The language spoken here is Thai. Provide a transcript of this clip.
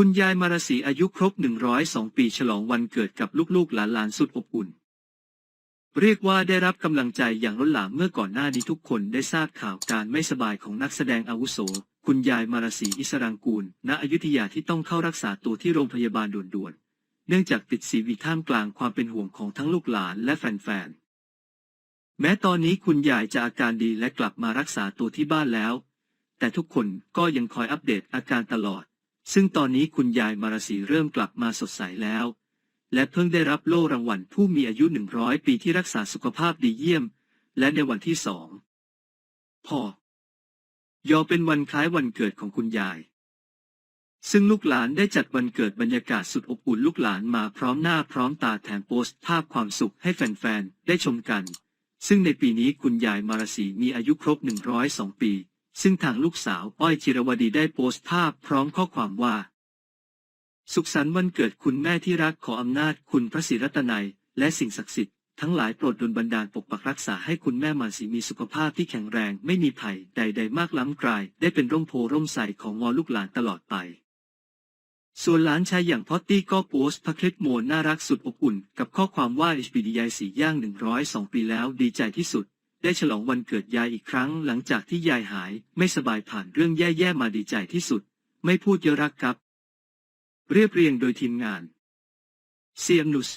คุณยายมารสีอายุครบ 102 ปีฉลองวันเกิดกับลูกๆหลานๆสุดอบอุ่น เรียกว่าได้รับกำลังใจอย่างล้นหลามเมื่อก่อนหน้านี้ทุกคนได้ทราบข่าวการไม่สบายของนักแสดงอาวุโส คุณยายมารสีอิสรังกูล ณอยุธยาที่ต้องเข้ารักษาตัวที่โรงพยาบาลด่วนๆ เนื่องจากติดซีวีท่ามกลางความเป็นห่วงของทั้งลูกหลานและแฟนๆ แม้ตอนนี้คุณยายจะอาการดีและกลับมารักษาตัวที่บ้านแล้ว แต่ทุกคนก็ยังคอยอัปเดตอาการตลอด ซึ่งตอนนี้คุณยายมารสีเริ่มกลับมาสดใสแล้ว และเพิ่งได้รับโล่รางวัลผู้มีอายุ 100 ปีที่รักษาสุขภาพดีเยี่ยม และในวันที่สองพอยอเป็นวันคล้ายวันเกิดของคุณยาย ซึ่งลูกหลานได้จัดวันเกิดบรรยากาศสุดอบอุ่นลูกหลานมาพร้อมหน้าพร้อมตาแถมโพสต์ภาพความสุขให้แฟนๆ ได้ชมกัน ซึ่งในปีนี้คุณยายมารสีมีอายุครบ 102 ปี ซึ่งทางลูกสาวอ้อยจิรวดีได้โพสต์ภาพพร้อมข้อความว่า สุขสันต์วันเกิดคุณแม่ที่รักขออำนาจคุณพระศรีรัตนัย และสิ่งศักดิ์สิทธิ์ทั้งหลายโปรดดลบันดาลปกปักรักษาให้คุณแม่มาสีมีสุขภาพที่แข็งแรงไม่มีภัยใด ๆ มากล้ำกลาย ได้เป็นร่มโพร่มใสของวอลูกหลานตลอดไป ส่วนหลานชายอย่างพอตตี้ก็โพสต์พระคลิปโมนน่ารักสุดอบอุ่น กับข้อความว่า HPD ยายสีย่าง 102 ปีแล้วดีใจที่สุด ได้ฉลองวันเกิดยายอีกครั้งหลังจากที่ยายหายไม่สบายผ่านเรื่องแย่ๆมาดีใจที่สุด ไม่พูดเยอะรักครับ เรียบเรียงโดยทีมงานเซียนุส